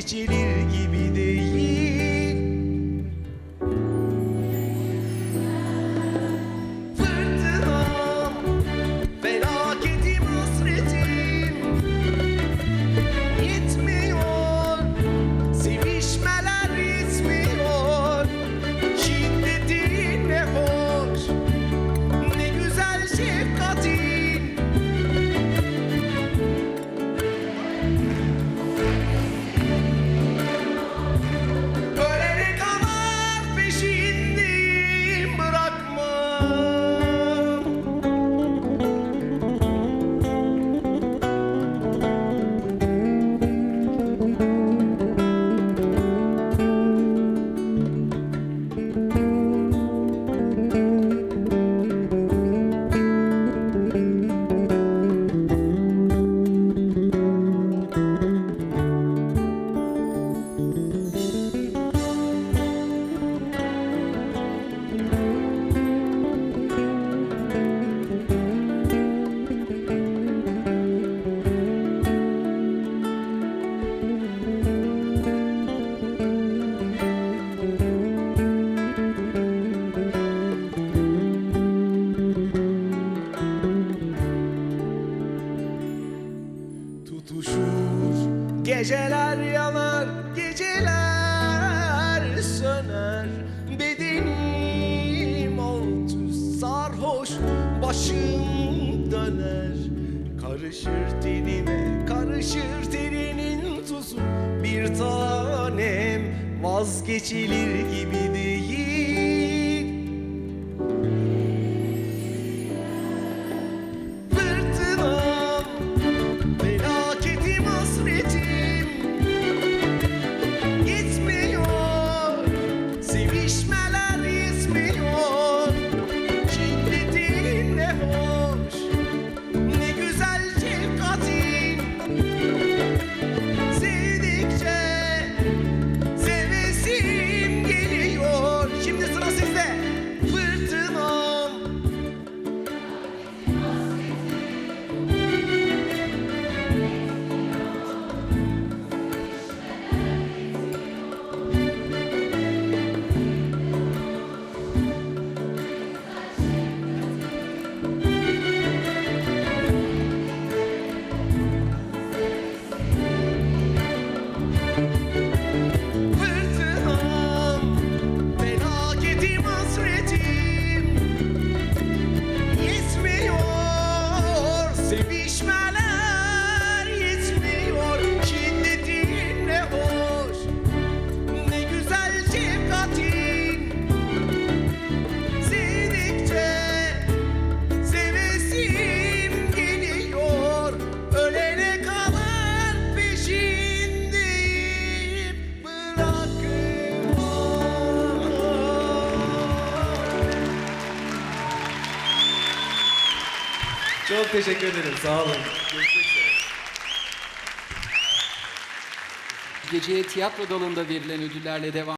vazgeçilir gibi tutuşur. Geceler yanar, geceler söner. Bedenim alt üst sarhoş, başım döner. Karışır tenime, karışır teninin tuzu. Bir tanem vazgeçilir gibi değil Çok teşekkür ederim. Sağ olun. Görüşmek üzere. Geceye tiyatro dalında verilen ödüllerle devam